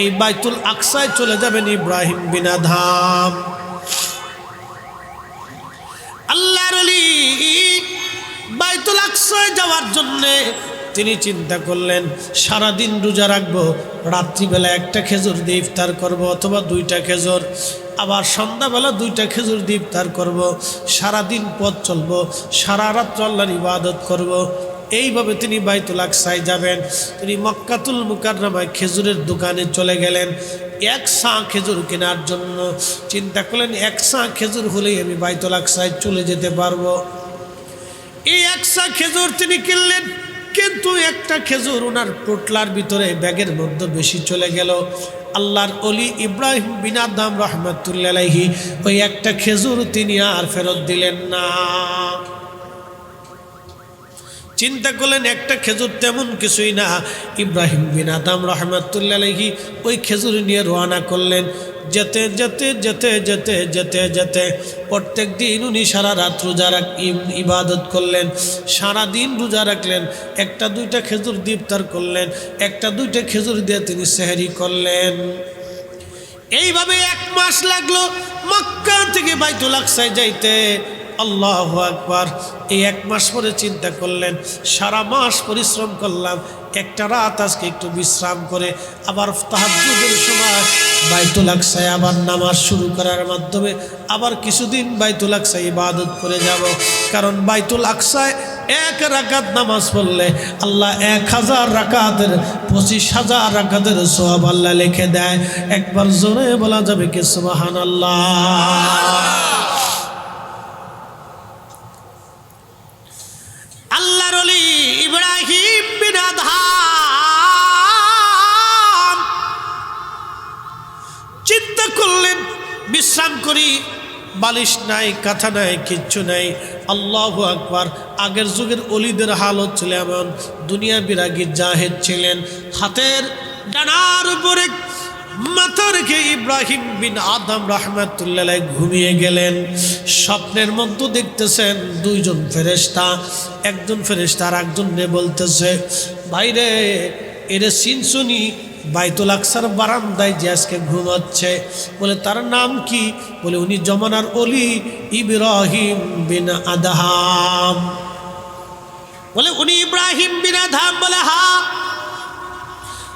এই বাইতুল আকসায় চলে যাবেন ইব্রাহিম বিনা ধাম আল্লাহর বাইতুল আকসায় যাওয়ার জন্যে তিনি চিন্তা করলেন, সারাদিন রোজা রাখব, রাত্রিবেলা একটা খেজুর দিয়ে ইফতার করব অথবা দুইটা খেজুর, আবার সন্ধ্যাবেলা দুইটা খেজুর দিয়ে ইফতার করব, সারাদিন পথ চলবো, সারা রাত্র আল্লাহর ইবাদত করব। এইভাবে তিনি বাইতুল আকসায় যাবেন। তিনি মক্কাতুল মুকাররমায় খেজুরের দোকানে চলে গেলেন। এক সা খেজুর কেনার জন্য। চিন্তা করলেন, এক সা খেজুর হলেই আমি বাইতুল আকসায় চলে যেতে পারব। এই এক একসা খেজুর তিনি কিনলেন, কিন্তু একটা খেজুর ওনার পোটলার ভিতরে ব্যাগের মধ্যে বেশি চলে গেল। আল্লাহর অলি ইব্রাহিম বিনাদাম রহমতুল্লাহি ওই একটা খেজুর তিনি আর ফেরত দিলেন না। চিন্তা করলেন, একটা খেজুর তেমন কিছুই না। ইব্রাহিম বিন আদাম রহমতুল্লাহি ওই খেজুর নিয়ে রওনা করলেন। যেতে যেতে যেতে যেতে যেতে যেতে প্রত্যেক দিন উনি সারা রাত রোজা রাখ ইবাদত করলেন। সারা দিন রোজা রাখলেন। একটা, দুইটা খেজুর দীপ্তার করলেন। একটা, দুইটা খেজুর দিয়ে তিনি সেহারি করলেন। এইভাবে এক মাস লাগল মক্কা থেকে বাইতুল আকসায় যাইতে। আল্লাহ আকবার। এই এক মাস পরে চিন্তা করলেন, সারা মাস পরিশ্রম করলাম, একটা রাত আজকে একটু বিশ্রাম করে আবার তাহাজুদের সময় বাইতুল আকসায় আবার নামাজ শুরু করার মাধ্যমে আবার কিছুদিন বাইতুল আকসায় ইবাদত করে যাব। কারণ বাইতুল আকসায় এক রাকাত নামাজ পড়লে আল্লাহ এক হাজার রাকাতের, পঁচিশ হাজার রাকাতের সোহাব আল্লাহ লিখে দেয়। একবার জোরে বলা যাবে কি সুবাহান আল্লাহর অলি ইব্রাহিম চিন্তা করলেন, বিশ্রাম করি, বালিশ নাই, কাঁথা নাই, কিচ্ছু নাই। আল্লাহ আকবার, আগের যুগের অলিদের হালত ছিল এমন দুনিয়া বিরাগী জাহেদ ছিলেন। হাতের ডানার উপরে মাথা রেখে ইব্রাহিম বিন আদম রহমাতুল্লাহ ঘুমিয়ে গেলেন। স্বপ্নের মধ্যে দেখতেছেন দুইজন ফেরেস্তা একজন ফেরেস্তা একজনে বলতেছে বাইরে এরে সিনসুনি বাইতুল আকসার বারান্দায় যে আজকে ঘুমাচ্ছে। বলে, তার নাম কি? বলে, উনি জমানার অলি ইব্রাহিম বিন আদহাম। বলে, উনি ইব্রাহিম বিন আদহাম? বলে হা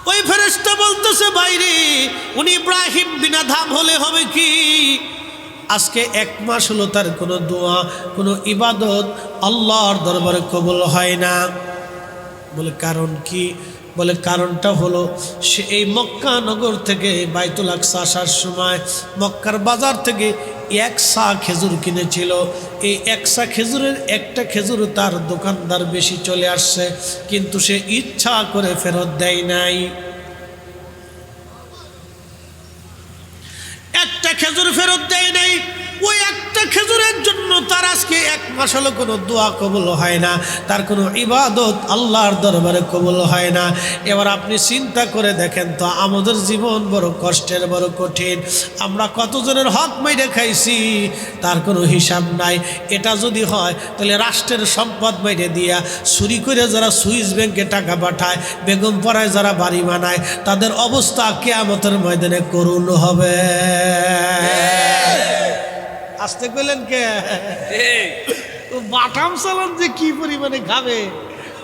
ওই ফেরেস্তা বলতেছে বাইরে উনি ইব্রাহিম বিনা ধাম হলে হবে কি? আজকে এক মাস হলো তার কোনো দোয়া, কোনো ইবাদত আল্লাহর দরবারে কবুল হয় না। বলে, কারণ কি? বলে, কারণটা হলো সে এই মক্কা নগর থেকে বাইতুল আকসা আসার সময়, মক্কার বাজার থেকে এক সা খেজুর কিনেছিল। এই এক সা খেজুরের একটা খেজুর তার দোকানদার বেশি চলে আসছে, কিন্তু সে ইচ্ছা করে ফেরত দেয় নাই একটা খেজুর ফেরত দেয় নাই ওই একটা খেজুরের জন্য তার আজকে এক মাস হলো কোনো দোয়া কবল হয় না, তার কোনো ইবাদত আল্লাহর দরবারে কবল হয় না। এবার আপনি চিন্তা করে দেখেন তো, আমাদের জীবন বড় কষ্টের, বড় কঠিন। আমরা কতজনের হক মাইরে খাইছি, তার কোনো হিসাব নাই। এটা যদি হয়, তাহলে রাষ্ট্রের সম্পদ মাইরে দিয়া চুরি করে যারা সুইস ব্যাংকে টাকা পাঠায়, বেগম পড়ায় যারা বাড়ি বানায়, তাদের অবস্থা কেয়ামতের ময়দানে করুণ হবে। আসতে কইলেন কে? বাটাম চালান যে কি পরিমাণে খাবে?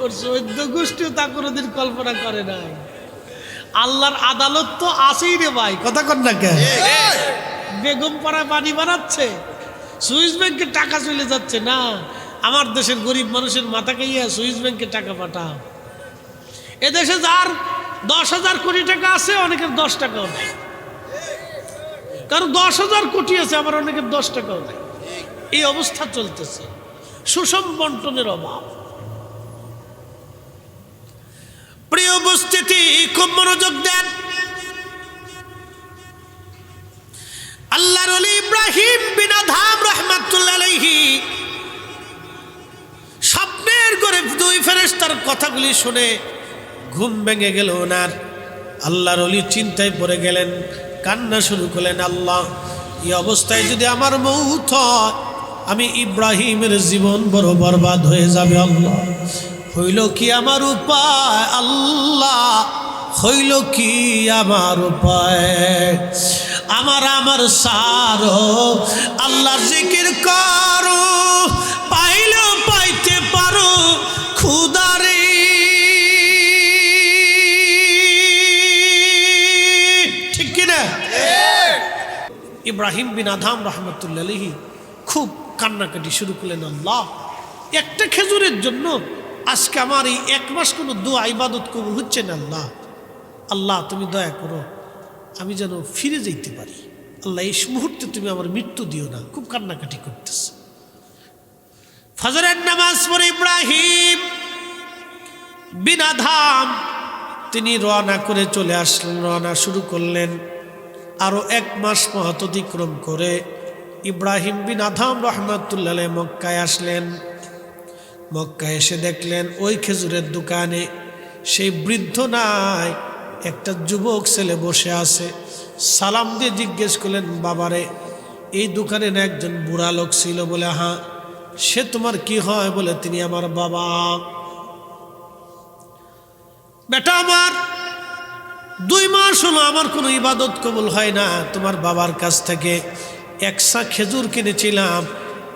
ওর চৈদ্য গোষ্ঠীও তা কোনোদিন কল্পনা করে নাই। আল্লাহর আদালত তো আছেই রে ভাই কথা কর না কে? বেগম পাড়া পানি বানাচ্ছে সুইস ব্যাংকে টাকা চলে যাচ্ছে না। আমার দেশের গরিব মানুষের মাথা খাইয়া সুইস ব্যাংকে টাকা পাঠাও। এদেশে যার দশ হাজার কোটি টাকা আছে অনেকের দশ টাকাও নেই। কারণ দশ হাজার কোটি আছে, আমার অনেকের দশ টাকাও নেই। এই অবস্থা চলতেছে। সুষম বন্টনের অভাব। প্রিয় উপস্থিতি, খুব মনোযোগ দেন। আল্লাহর ইব্রাহিম বিনা ধাম রহমাতুল্লাহি স্বপ্নের করে দুই ফেরেশতার কথাগুলি শুনে ঘুম ভেঙে গেল ওনার। আল্লাহর অলি চিন্তায় পড়ে গেলেন। কান্না শুরু করলেন, আল্লাহ, এই অবস্থায় যদি আমার মৌত আমি ইব্রাহিমের জীবন বড় বরবাদ হয়ে যাবে, আল্লাহ। হইল কি আমার উপায়, আল্লাহ? হইল কি আমার উপায়? আমার আমার সারো আল্লাহ জিকির করো ইব্রাহিম বিন আধাম রহমতুল্লাহি খুব কান্নাকাটি শুরু করলেন, আল্লাহ, একটা খেজুরের জন্য আজকে আমার এই এক মাস কোনো দোয়া ইবাদত কবুল হচ্ছে না, আল্লাহ। আল্লাহ, তুমি দয়া করো, আমি যেন ফিরে যেতে পারি। আল্লাহ, এই মুহূর্তে তুমি আমার মৃত্যু দিও না। খুব কান্নাকাটি করতেছে। ফজরের নামাজ পরে ইব্রাহিম বিনা ধাম তিনি রওনা করে চলে আসলেন, রওনা শুরু করলেন। আরও এক মাস মহৎ অতিক্রম করে ইব্রাহিম বিন আধাম রহমতুল্লাহ মক্কায় আসলেন। মক্কায় এসে দেখলেন ওই খেজুরের দোকানে সেই বৃদ্ধ নাই, একটা যুবক ছেলে বসে আছে। সালাম দিয়ে জিজ্ঞেস করলেন, বাবারে, এই দোকানে না একজন বুড়া লোক ছিল? বলে হ্যাঁ সে তোমার কি হয়? বলে, তিনি আমার বাবা। বেটা আমার দুই মাস হলো আমার কোনো ইবাদত কবুল হয় না। তোমার বাবার কাছ থেকে একসা খেজুর কিনেছিলাম।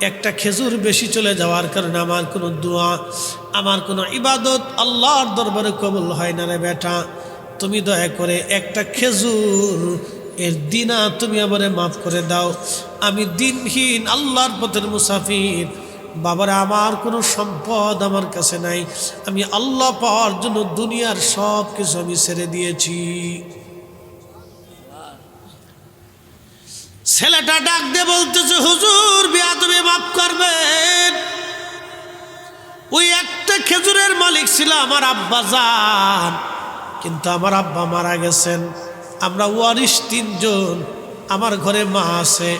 একটা খেজুর বেশি চলে যাওয়ার কারণে আমার কোনো দোয়া, আমার কোনো ইবাদত আল্লাহর দরবারে কবুল হয় না রে বেটা। তুমি দয়া করে একটা খেজুর এর দিনা তুমি আমারে মাফ করে দাও। আমি দিনহীন আল্লাহর পথের মুসাফির বাবারে, আমার কোনো সম্পদ আমার কাছে নাই। আমি আল্লাহ পাওয়ার জন্য দুনিয়ার সব কিছু আমি ছেড়ে দিয়েছি। ছেলেটা ডাক দিয়ে বলতেছে, হুজুর বিয়া তুমি মাফ করবেন। ওই একটা খেজুরের মালিক ছিল আমার আব্বা যান কিন্তু আমার আব্বা মারা গেছেন। আমরা ওয়ারিশ তিনজন। আমার ঘরে মা আছে,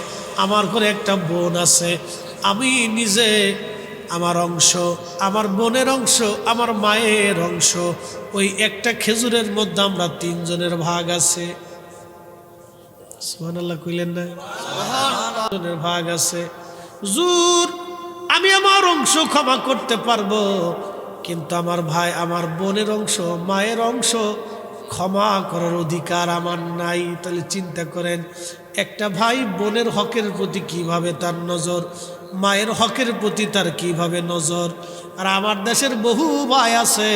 আমার ঘরে একটা বোন আছে। আমি নিজে আমার অংশ, আমার বোনের অংশ, আমার মায়ের অংশ, ওই একটা খেজুরের মধ্যে আমরা তিনজনের ভাগ আছে। কইলেন না? ভাগ আছে। জুর আমি আমার অংশ ক্ষমা করতে পারব, কিন্তু আমার ভাই, আমার বোনের অংশ, মায়ের অংশ ক্ষমা করার অধিকার আমার নাই। তাহলে চিন্তা করেন, একটা ভাই বোনের হকের প্রতি কীভাবে তার নজর মায়ের হকের প্রতি তার কীভাবে নজর? আর আমার দেশের বহু ভাই আছে,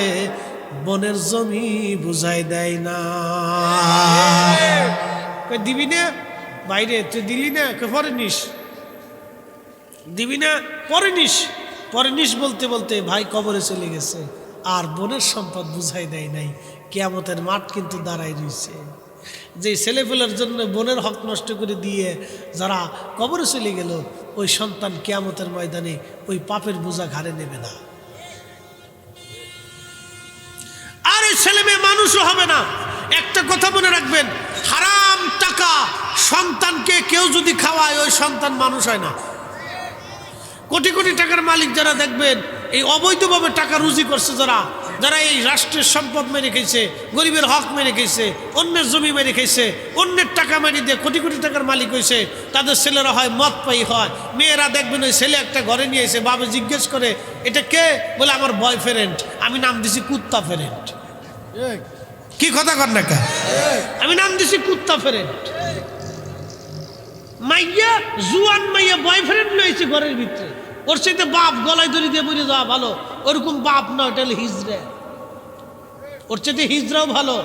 বনের জমি বুঝাই দেয় না। দিবি না? বাইরে, তুই দিলি না? পরে নিস। দিবি না? পরে নিস। পরে নিস বলতে বলতে ভাই কবরে চলে গেছে, আর বনের সম্পদ বুঝাই দেয় নাই। কেয়ামতের মাঠ কিন্তু দাঁড়াই রয়েছে যে ছেলেপেলের জন্য বোনের হক নষ্ট করে দিয়ে যারা কবরে চলে গেল, ওই সন্তান কেয়ামতের ময়দানে ওই পাপের বোঝা ঘাড়ে নেবে না। আর এই ছেলে মেয়ে মানুষও হবে না। একটা কথা মনে রাখবেন, হারাম টাকা সন্তানকে কেউ যদি খাওয়ায়, ওই সন্তান মানুষ হয় না। কোটি কোটি টাকার মালিক যারা দেখবেন, এই অবৈধভাবে টাকা রুজি করছে যারা যারা এই রাষ্ট্রের সম্পদ মেরে খেয়েছে, গরিবের হক মেরে খেয়েছে, অন্যের জমি মেরে খেয়েছে, অন্যের টাকা মেরে দিয়ে কোটি কোটি টাকার মালিক হয়েছে, তাদের ছেলেরা হয় মদ পাই হয়। মেয়েরা দেখবেন ওই ছেলে একটা ঘরে নিয়ে এসে বাবা জিজ্ঞেস করে, এটা কে? বলে, আমার বয়ফ্রেন্ড আমি নাম দিছি কুত্তা ফ্রেন্ড কি কথা কর না? আমি নাম দিছি কুত্তা ফ্রেন্ড মাইয়া, জুয়ান মাইয়া বয়ফ্রেন্ড লয়েছে ঘরের ভিতরে। ওর সাথে বাপ গলায় দড়ি দিয়ে বলে যাওয়া ভালো। ওরকম বাপ না ওটা হলো হিজড়ে। ওর সাথে হিজড়াও ভালো।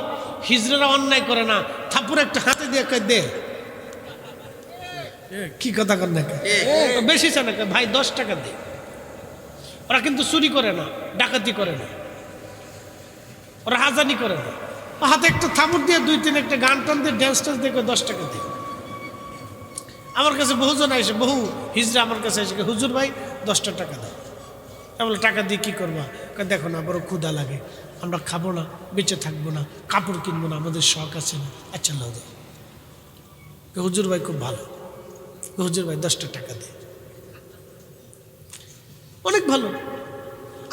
হিজড়েরা অন্যায় করে না। থাপুর একটা হাতে দিয়ে কয় দে। কি কথা কর না বেশি চায় না ভাই দশ টাকা দে। ওরা কিন্তু চুরি করে না ডাকাতি করে না। ওরা হাজানি করে না। হাতে একটা থাপুর দিয়ে দুই তিন একটা গান টান দিয়ে ড্যান্স ট্যান্স দিয়ে দশ টাকা দিয়ে আমার কাছে বহুজন এসে বহু হিজড়া আমার কাছে এসে হুজুর ভাই দশটা টাকা দাও। আমি বলে টাকা দিয়ে কী করবা? দেখো না বড় ক্ষুদা লাগে আমরা খাব না বেঁচে থাকব না কাপড় কিনবো না আমাদের শখ আছে না। আচ্ছা লাও দাও। হুজুর ভাই খুব ভালো। হুজুর ভাই দশটা টাকা দে। অনেক ভালো।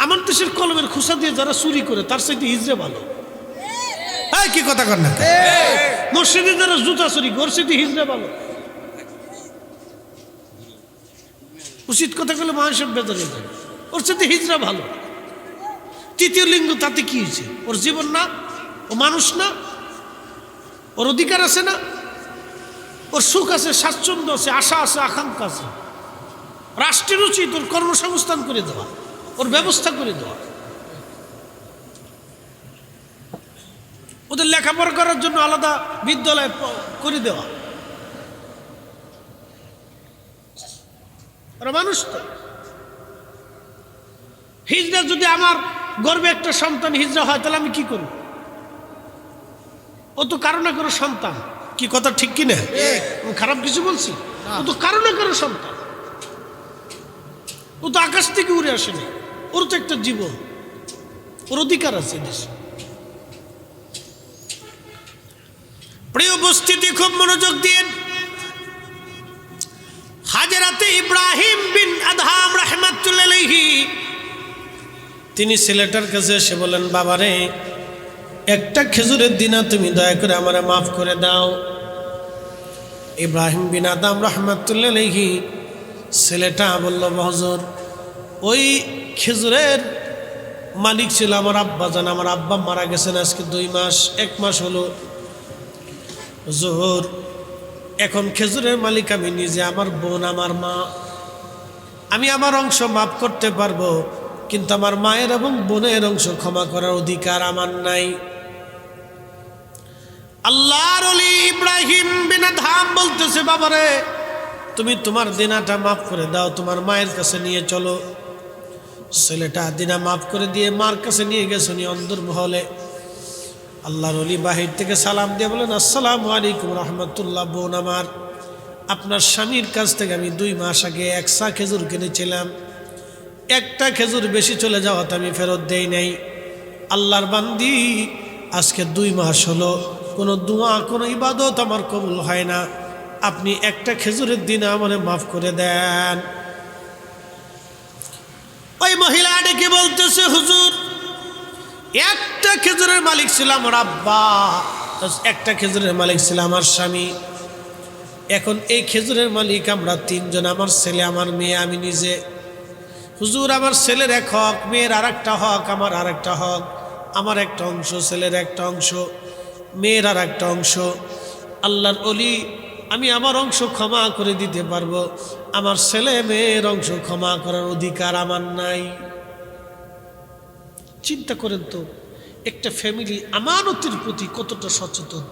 আমার দেশের কলমের খোসা দিয়ে যারা চুরি করে তার সাথে হিজড়ে ভালো। হ্যাঁ কি কথা কর না মসজিদে যারা জুতা চুরি করে, ওর সাথে হিজড়ে ভালো। উচিত কথা বলে মানুষের বেদরে যায় ওর সাথে হিজরা ভালো। তৃতীয় লিঙ্গ তাতে কি হয়েছে? ওর জীবন না, ও মানুষ না, ওর অধিকার আছে না, ওর সুখ আছে, স্বাচ্ছন্দ্য আছে, আশা আছে, আকাঙ্ক্ষা আছে। রাষ্ট্রের উচিত ওর কর্মসংস্থান করে দেওয়া, ওর ব্যবস্থা করে দেওয়া। ওদের লেখাপড়া করার জন্য আলাদা বিদ্যালয় করে দেওয়া। ওরা মানুষ তো। হিজড়া যদি আমার গর্বে একটা সন্তান হিজড়া হয় তাহলে আমি কি করব? ও তো কারও না কারও সন্তান। কি কথা ঠিক কি না? আমি খারাপ কিছু বলছি? ও তো কারও না কারও সন্তান। ও তো আকাশ থেকে উড়ে আসেনি ওর তো একটা জীবন। ওর অধিকার আছে দেশে প্রিয় উপস্থিতি খুব মনোযোগ দিন হাজরাতে ইব্রাহিম বিন আদহাম রহমাতুল্লাহি তিনি ছেলেটার কাছে এসে বলেন বাবারে, একটা খেজুরের দিনা তুমি দয়া করে আমারে মাফ করে দাও। ইব্রাহিম বিন আদাম রহমাতুল্লাহি ছেলেটা বলল, হজর, ওই খেজুরের মালিক ছিল আমার আব্বা জান। আমার আব্বা মারা গেছেন আজকে দুই মাস, এক মাস হলো। হুজুর এখন খেজুরের মালিক আমি নিজে, আমার বোন, আমার মা। আমি আমার অংশ মাফ করতে পারব, কিন্তু আমার মায়ের এবং বোনের অংশ ক্ষমা করার অধিকার আমার নাই। আল্লাহর ইব্রাহিম বিনা ধাম বলতেছে, বাবারে, তুমি তোমার দিনাটা মাফ করে দাও, তোমার মায়ের কাছে নিয়ে চলো। ছেলেটা দিনা মাফ করে দিয়ে মার কাছে নিয়ে গেছে নি অন্দর মহলে আল্লাহর অলি বাহির থেকে সালাম দিয়ে বলেন, আসসালামু আলাইকুম রহমতুল্লাহ বোন আমার। আপনার স্বামীর কাছ থেকে আমি দুই মাস আগে একশা খেজুর কিনেছিলাম। একটা খেজুর বেশি চলে যাওয়াতে আমি ফেরত দেই নাই। আল্লাহর বান্দি, আজকে দুই মাস হলো। কোনো দোয়া, কোনো ইবাদত আমার কবুল হয় না। আপনি একটা খেজুরের দিন আমারে মাফ করে দেন। ওই মহিলা ডেকে বলতেছে, হুজুর একটা খেজুরের মালিক ছিল আমার আব্বা। একটা খেজুরের মালিক ছিল আমার স্বামী। এখন এই খেজুরের মালিক আমরা তিনজন, আমার ছেলে, আমার মেয়ে, আমি নিজে। হুজুর, আমার ছেলের এক হক, মেয়ের আর একটা হক, আমার আর একটা হক। আমার একটা অংশ, ছেলের একটা অংশ, মেয়ের আর একটা অংশ। আল্লাহর অলি আমি আমার অংশ ক্ষমা করে দিতে পারব। আমার ছেলে, মেয়ের অংশ ক্ষমা করার অধিকার আমার নাই। চিন্তা করেন তো, একটা ফ্যামিলি আমানতের প্রতি কতটা সচেতন?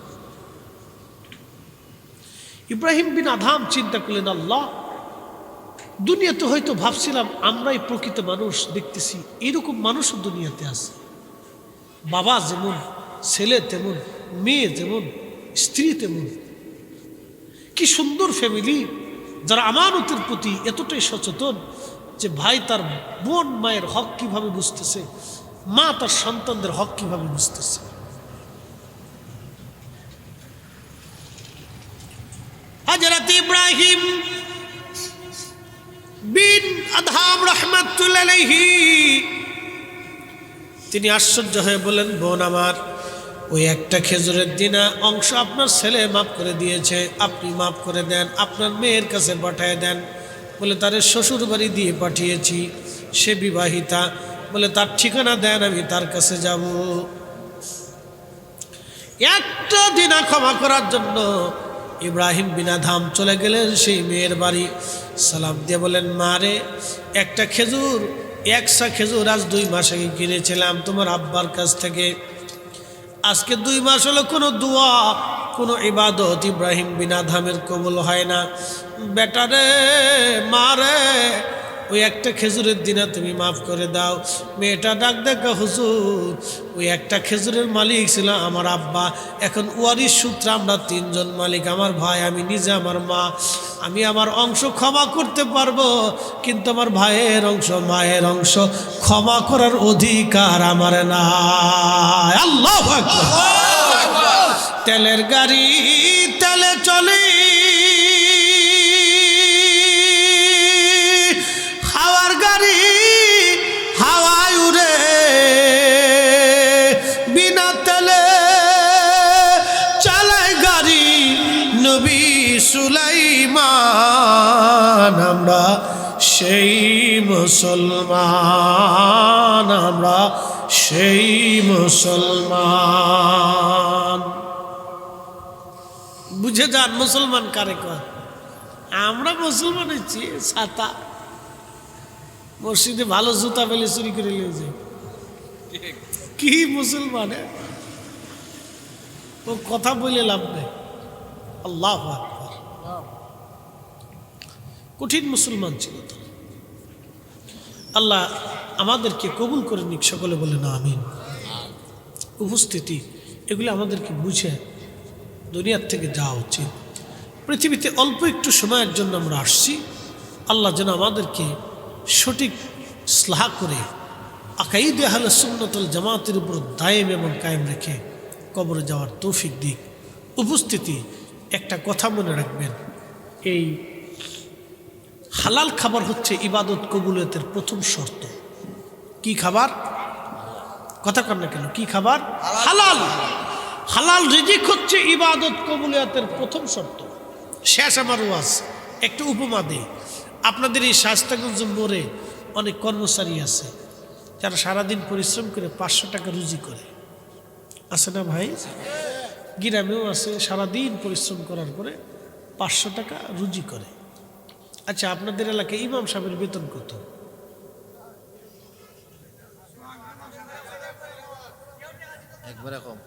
ইব্রাহিম বিন আধাম চিন্তা করলেন, আল্লাহ, দুনিয়াতে হয়তো ভাবছিলাম আমরাই প্রকৃত মানুষ, দেখতেছি এরকম মানুষও দুনিয়াতে আছে। বাবা যেমন, ছেলে তেমন, মেয়ে যেমন, স্ত্রী তেমন। কি সুন্দর ফ্যামিলি যারা আমানতের প্রতি এতটাই সচেতন যে ভাই তার বোন মায়ের হক কীভাবে বুঝতেছে মা তার সন্তানদের হক কীভাবে বুঝতেছে? হাজরত ইব্রাহিম বিন আধাম রহমাতুল্লাহি তিনি আশ্চর্য হয়ে বলেন বোন আমার, ওই একটা খেজুরের দিনা অংশ আপনার ছেলে মাফ করে দিয়েছে। আপনি মাফ করে দেন, আপনার মেয়ের কাছে পাঠিয়ে দেন। বলে তার শ্বশুর বাড়ি দিয়ে পাঠিয়েছি। সে বিবাহিতা বলে, তার ঠিকানা দেন, আমি তার কাছে যাব। একটা দিনা ক্ষমা করার জন্য ইব্রাহিম বিনা ধাম চলে গেলেন, সেই মেয়ের বাড়ি। সালাম দিয়ে বলেন মারে একটা খেজুর, একশা খেজুর আজ দুই মাস আগে কিনেছিলাম তোমার আব্বার কাছ থেকে। আজকে দুই মাস হলো কোনো দোয়া, কোনো ইবাদত ইব্রাহিম বিনা ধামের কবুল হয় না। বেটারে মারে ওই একটা খেজুরের দিনে তুমি মাফ করে দাও। মেয়েটা ডাক দেখা হুজুর ওই একটা খেজুরের মালিক ছিল আমার আব্বা। এখন ওয়ারিশ সূত্রে আমরা তিনজন মালিক। আমার ভাই আমি নিজে আমার মা। আমি আমার অংশ ক্ষমা করতে পারব কিন্তু আমার ভাইয়ের অংশ মায়ের অংশ ক্ষমা করার অধিকার আমার না আল্লাহ তেলের গাড়ি তেলে চলি সুলাইমান, আমরা সেই মুসলমান, আমরা সেই মুসলমান। বুঝে যান মুসলমান কারে কর আমরা মুসলমান হচ্ছি, ছাতা। মসজিদে ভালো জুতা পেলে চুরি করে নিয়ে কি মুসলমান ও কথা বলে লাভ নেই। আল্লাহ কঠিন মুসলমান ছিল আল্লাহ আমাদেরকে কবুল করে নিক, সকলে বলে না, আমিন। উপস্থিতি, এগুলো আমাদেরকে বুঝে দুনিয়ার থেকে যাওয়া উচিত। পৃথিবীতে অল্প একটু সময়ের জন্য আমরা আসছি। আল্লাহ যেন আমাদেরকে সঠিক স্লাহ করে আকাইদ আহলে সুন্নতুল জামাতের উপর দায়েম এবং কায়েম রেখে কবরে যাওয়ার তৌফিক দিক। উপস্থিতি একটা কথা মনে রাখবেন। এই হালাল খাবার হচ্ছে ইবাদত কবুলিয়তের প্রথম শর্ত। কি খাবার? কথা কর না কেন? কি খাবার? হালাল। হালাল। রিজিক হচ্ছে ইবাদত কবুলিয়তের প্রথম শর্ত। শেষ আমার ওয়াজ। একটু উপমা দেই। আপনাদের এই শাস্তাগঞ্জ মোড়ে অনেক কর্মচারী আছে। যারা সারাদিন পরিশ্রম করে পাঁচশো টাকা রুজি করে। আছে না ভাই? গ্রামেও আছে সারাদিন পরিশ্রম করার পরে পাঁচশো টাকা রুজি করে। আচ্ছা আপনাদের এলাকায় ইমাম সাহেবের বেতন কত? একবারে কম।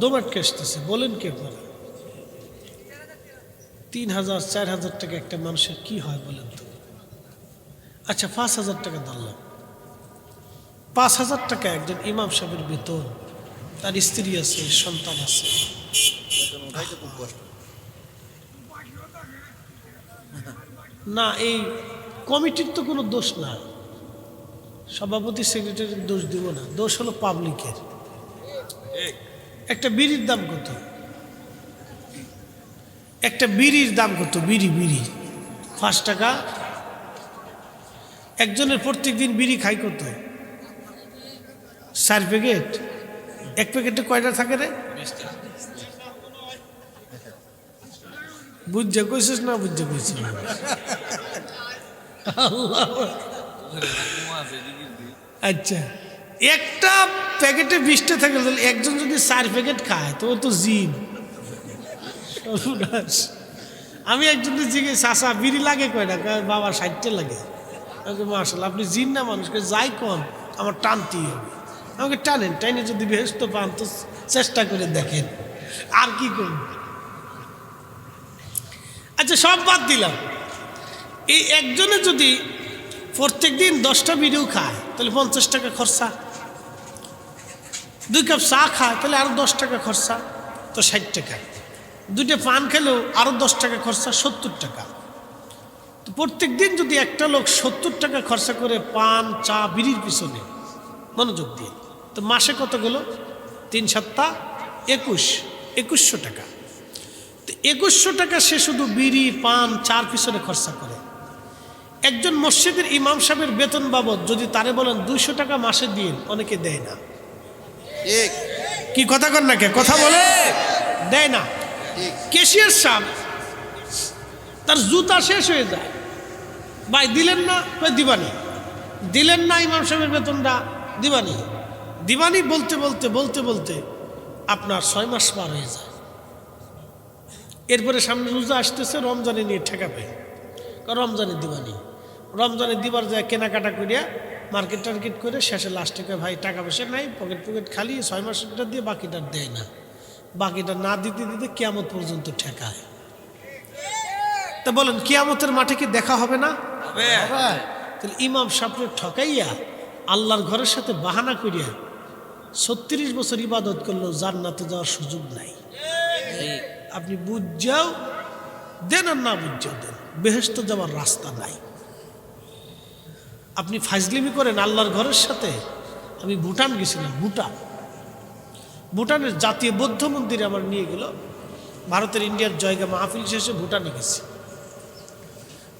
দম আটকে আসতেছে বলেন কি আপনারা? তিন হাজার চার হাজার টাকা একটা মানুষের কি হয় বলেন তো? আচ্ছা পাঁচ হাজার টাকা ধরলাম পাঁচ হাজার টাকা একজন ইমাম সাহেবের বেতন, তার স্ত্রী আছে, সন্তান আছে। না, এই কমিটির তো কোনো দোষ না। সভাপতি সেক্রেটারির দোষ দিব না, দোষ হলো পাবলিকের। একটা বিড়ির দাম কত? একটা বিড়ির দাম কত? বিড়ি বিড়ি। পাঁচ টাকা একজনের প্রত্যেক দিন বিড়ি খাই কত চার প্যাকেট? এক প্যাকেটে কয়টা থাকে রে? বুঝছে কইছিস না বুঝছে কইছিস আচ্ছা একটা প্যাকেটে বিশটা থাকে তাহলে একজন যদি চার প্যাকেট খায় তো ও তো জিন। আমি একজনকে জিজ্ঞেস চাষা বিড়ি লাগে কয়টা? কয়, বাবা ষাটটা লাগে। মার্শাল আপনি জিন না মানুষকে যাই কম আমার টানতেই হবে। আমাকে টানেন, টাইনে যদি বেহস্ত পান, তো চেষ্টা করে দেখেন, আর কি করুন আচ্ছা সব বাদ দিলাম। এই একজনে যদি প্রত্যেক দিন দশটা বিড়িও খায়, তাহলে পঞ্চাশ টাকা খরচা। দুই কাপ চা খায়, তাহলে আরও দশ টাকা খরচা, তো ষাট টাকা। দুইটা পান খেলেও আরও দশ টাকা খরচা, সত্তর টাকা। প্রত্যেক দিন যদি একটা লোক সত্তর টাকা খরচা করে পান চা বিড়ির পিছনে মনোযোগ দিয়ে তো মাসে কত গেল? তিন সপ্তাহ একুশ একুশশো টাকা। তো একুশশো টাকা সে শুধু বিড়ি পান চার পিছনে খরচা করে। একজন মসজিদের ইমাম সাহেবের বেতন বাবদ যদি তারে বলেন দুইশো টাকা মাসে দিন অনেকে দেয় না। কি কথা কর না কে? কথা বলে? দেয় না। কেশিয়ার সাহেব তার জুতা শেষ হয়ে যায়। ভাই, দিলেন না দিবানি। দিলেন না ইমাম সাহেবের বেতনটা, দিবানি। দিবানি বলতে বলতে বলতে বলতে আপনার ছয় মাস পার হয়ে যায়। এরপরে সামনে রোজা আসতেছে, রমজানে নিয়ে ঠেকা পাই কারণ রমজানে দিবানি। রমজানে দিবার যায় কেনাকাটা করিয়া মার্কেট টার্কেট করে শেষে লাস্টে ভাই, টাকা পয়সা নাই, পকেট পকেট খালি, ছয় মাসটা দিয়ে বাকিটা দেয় না। বাকিটা না দিতে দিতে কেয়ামত পর্যন্ত ঠেকায়। তা বলেন, কিয়ামতের মাঠে কি দেখা হবে না? তাহলে ইমাম সাহেবের ঠকাইয়া আল্লাহর ঘরের সাথে বাহানা করিয়া ছত্রিশ বছর ইবাদত করলেও জান্নাতে যাওয়ার সুযোগ নাই। আপনি বুঝাও দেন আর না বুঝাও দেন। বেহেস্ত যাওয়ার রাস্তা নাই। আপনি ফাজলিমি করেন আল্লাহর ঘরের সাথে আমি ভুটান গেছিলাম ভুটান। ভুটানের জাতীয় বৌদ্ধ মন্দিরে আমার নিয়ে গেল। ভারতের ইন্ডিয়ার জয়গা মাহফিল শেষে ভুটানে গেছি।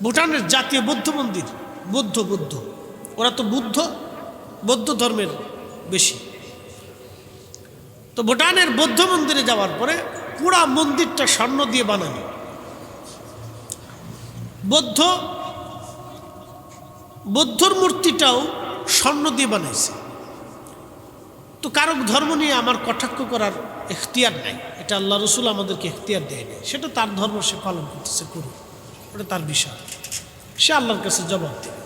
ভুটানের জাতীয় বৌদ্ধ মন্দির। বৌদ্ধ, বুদ্ধ। ওরা তো বুদ্ধ, বৌদ্ধ ধর্মের বেশি। তো ভুটানের বৌদ্ধ মন্দিরে যাওয়ার পরে পুরা মন্দিরটা স্বর্ণ দিয়ে বানানো বৌদ্ধ, বৌদ্ধর মূর্তিটাও স্বর্ণ দিয়ে বানাইছে। তো কারক ধর্ম নিয়ে আমার কটাক্ষ করার এখতিয়ার নাই। এটা আল্লাহ রসুল আমাদেরকে এখতিয়ার দেয় নাই। সেটা তার ধর্ম সে পালন করতেছে, করুক। ওটা তার বিষয়। সে আল্লাহর কাছে জবাব দেবে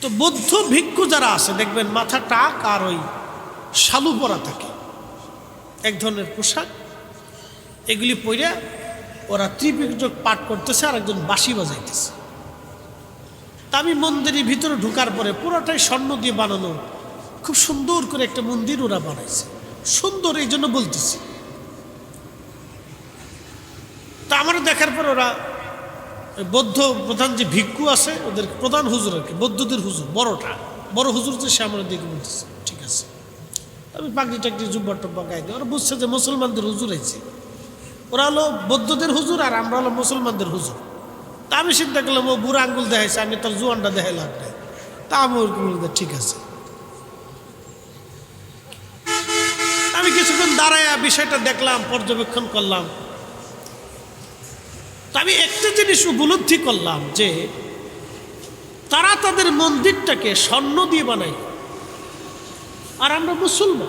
তো বৌদ্ধ ভিক্ষু যারা আছে, দেখবেন মাথা টাক আর ওই শালু পরা থাকে। এক ধরনের পোশাক। এগুলি পইরা ওরা ত্রিপিটক পাঠ করতেছে আর একজন বাঁশি বাজাইতেছে। তা আমি মন্দিরের ভিতরে ঢুকার পরে পুরোটাই স্বর্ণ দিয়ে বানানো। খুব সুন্দর করে একটা মন্দির ওরা বানাইছে। সুন্দর এই জন্য বলতেছি। তা আমার দেখার পর ওরা বৌদ্ধ প্রধান যে ভিক্ষু আছে, ওদের প্রধান হুজুর আর কি, বৌদ্ধদের হুজুর, বড়টা। বড় হুজুর যে সে আমার দিকে বলতেছে ঠিক আছে। আমি পাগড়ি টাকড়ি জুব্বা টব্বা গায়ে দিই ওরা বুঝছে যে মুসলমানদের হুজুর হয়েছে ওরা হলো বৌদ্ধদের হুজুর আর আমরা হলো মুসলমানদের হুজুর। তা আমি চিন্তা করলাম, ও বুড়া আঙ্গুল দেখাইছে, আমি তার জোয়ানটা দেখাই লাভ নেই। তা আমি ওরকম ঠিক আছে। আমি কিছুক্ষণ দাঁড়ায় বিষয়টা দেখলাম, পর্যবেক্ষণ করলাম। তা আমি একটা জিনিস উপলব্ধি করলাম যে তারা তাদের মন্দিরটাকে স্বর্ণ দিয়ে বানায়। আর আমরা মুসলমান।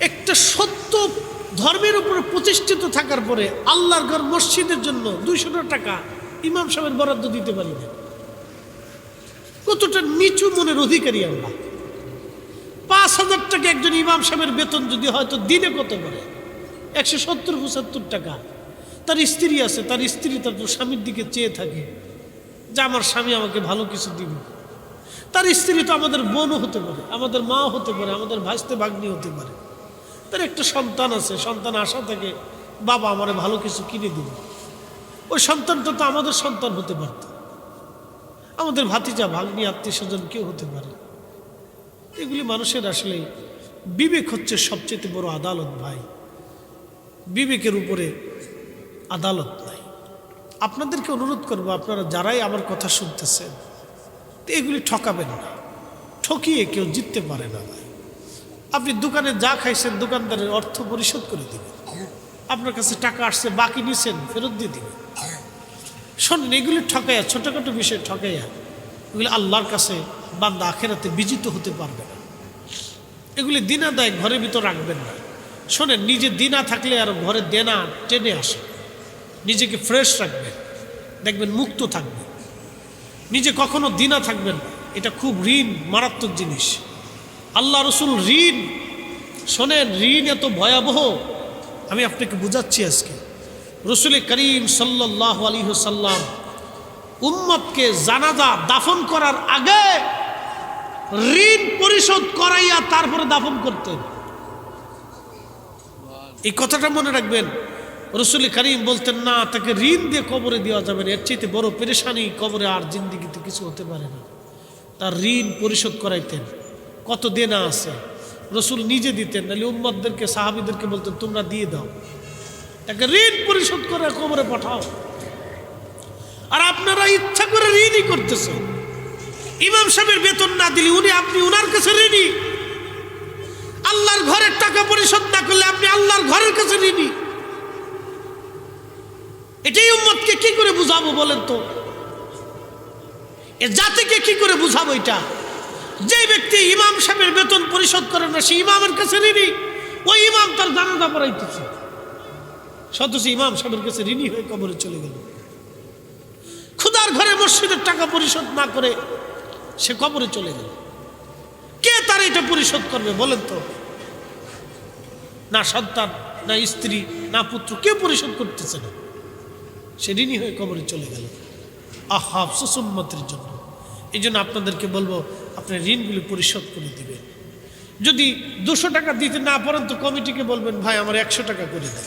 একটা সত্য ধর্মের উপরে প্রতিষ্ঠিত থাকার পরে আল্লাহর ঘর মসজিদের জন্য দুইশো টাকা ইমাম সাহেবের বরাদ্দ দিতে পারি না। কতটা নিচু মনের অধিকারী আমরা। পাঁচ হাজার টাকা একজন ইমাম সাহেবের বেতন যদি হয়তো দিনে কত করে? একশো সত্তর, পঁচাত্তর টাকা। তার স্ত্রী আছে, তার স্ত্রী তার স্বামীর দিকে চেয়ে থাকে যে আমার স্বামী আমাকে ভালো কিছু দিবে। তার স্ত্রী তো আমাদের বোনও হতে পারে, আমাদের মাও হতে পারে, আমাদের ভাইস্তে ভাগ্নি হতে পারে। তার একটা সন্তান আছে, সন্তান আশা থাকে, বাবা আমারে ভালো কিছু কিনে দিবে। ওই সন্তানটা তো আমাদের সন্তান হতে পারত। আমাদের ভাতিজা, ভাগ্নি, আত্মীয় স্বজন কেউ হতে পারে। এগুলি মানুষের আসলে বিবেক হচ্ছে সবচেয়ে বড় আদালত ভাই। বিবেকের উপরে আদালত নাই। আপনাদেরকে অনুরোধ করব, আপনারা যারাই আমার কথা শুনতেছেন, এগুলি ঠকাবেন না। ঠকিয়ে কেউ জিততে পারে না ভাই। আপনি দোকানে যা খাইছেন, দোকানদারের অর্থ পরিশোধ করে দিবেন। আপনার কাছে টাকা আসছে, বাকি নিছেন, ফেরত দিয়ে দিবেন। শোনেন, এগুলি ঠকাইয়া, ছোটোখাটো বিষয় ঠকাইয়া, এগুলি আল্লাহর কাছে বান্দা আখেরাতে বিজিত হতে পারবে না। এগুলি দিনা দেয় ঘরের ভিতর রাখবেন না। শোনেন, নিজে দিনা থাকলে আর ঘরে দেনা টেনে আসে নিজেকে ফ্রেশ রাখবেন। দেখবেন মুক্ত থাকবেন। নিজে কখনো দিনা থাকবেন এটা খুব ঋণ, মারাত্মক জিনিস। আল্লাহ রসুল ঋণ। শোনেন, ঋণ এত ভয়াবহ। আমি আপনাকে বুঝাচ্ছি আজকে। রসুল করিম সাল্লাহ আলী সাল্লাম উম্মতকে জানাজা দাফন করার আগে ঋণ পরিশোধ করাইয়া তারপরে দাফন করতেন। এই কথাটা মনে রাখবেন রসুল করিম বলতেন, না, তাকে ঋণ দিয়ে কবরে দেওয়া যাবে না। এর চাইতে বড় পেরেশানি কবরে আর জিন্দিগিতে কিছু হতে পারে না। তার ঋণ পরিশোধ করাইতেন। কত দেনা আছে? রসুল নিজে দিতেন, নাহলে উম্মদদেরকে, সাহাবিদেরকে বলতেন, তোমরা দিয়ে দাও। তাকে ঋণ পরিশোধ করে কবরে পাঠাও। আর আপনারা ইচ্ছা করে ঋণই করতেছেন। ইমাম সাহেবের বেতন না দিলে উনি, আপনি উনার কাছে ঋণী। আল্লাহর ঘরের টাকা পরিশোধ না করলে আপনি আল্লাহর ঘরের কাছে ঋণী। এটাই উম্মতকে কি করে বুঝাবো বলেন তো? এ জাতিকে কি করে বুঝাবো এটা? যে ব্যক্তি ইমাম সাহেবের বেতন পরিশোধ করে না, সে ইমামের কাছে ঋণী। ওই ইমাম তার জানাজা পড়াইতেছে। সদস্য ইমাম সাহেবের কাছে ঋণী হয়ে কবরে চলে গেল। খুদার ঘরে মসজিদের টাকা পরিশোধ না করে সে কবরে চলে গেল। কে তার এটা পরিশোধ করবে বলেন তো? না সন্তান, না স্ত্রী, না পুত্র, কেউ পরিশোধ করতেছে না। সে ঋণী হয়ে কবরে চলে গেল। সুসম্মতের জন্য। এই জন্য আপনাদেরকে বলব আপনি ঋণগুলি পরিশোধ করে দিবেন। যদি দুশো টাকা দিতে না পারেন তো কমিটিকে বলবেন ভাই আমার একশো টাকা করে দেন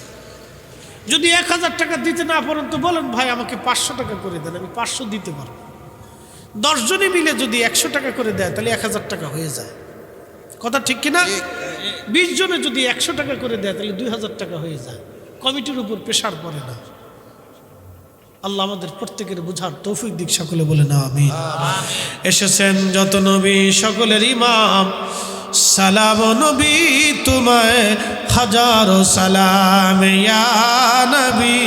যদি এক হাজার টাকা দিতে না পারেন তো বলেন ভাই আমাকে পাঁচশো টাকা করে দেন আমি পাঁচশো দিতে পারব। দশজনে মিলে যদি একশো টাকা করে দেয় তাহলে এক হাজার টাকা হয়ে যায়। কথা ঠিক কিনা। বিশ জনে যদি একশো টাকা করে দেয় তাহলে দুই হাজার টাকা হয়ে যায়। কমিটির উপর প্রেশার পড়ে না। আল্লাহ আমাদের প্রত্যেকের বোঝার তৌফিক দিক সকলে বলে না আমি এসেছেন যত নবী, সকলের ইমাম। সালাম নবী, তোমায় হাজারো সালাম, ইয়া নবী।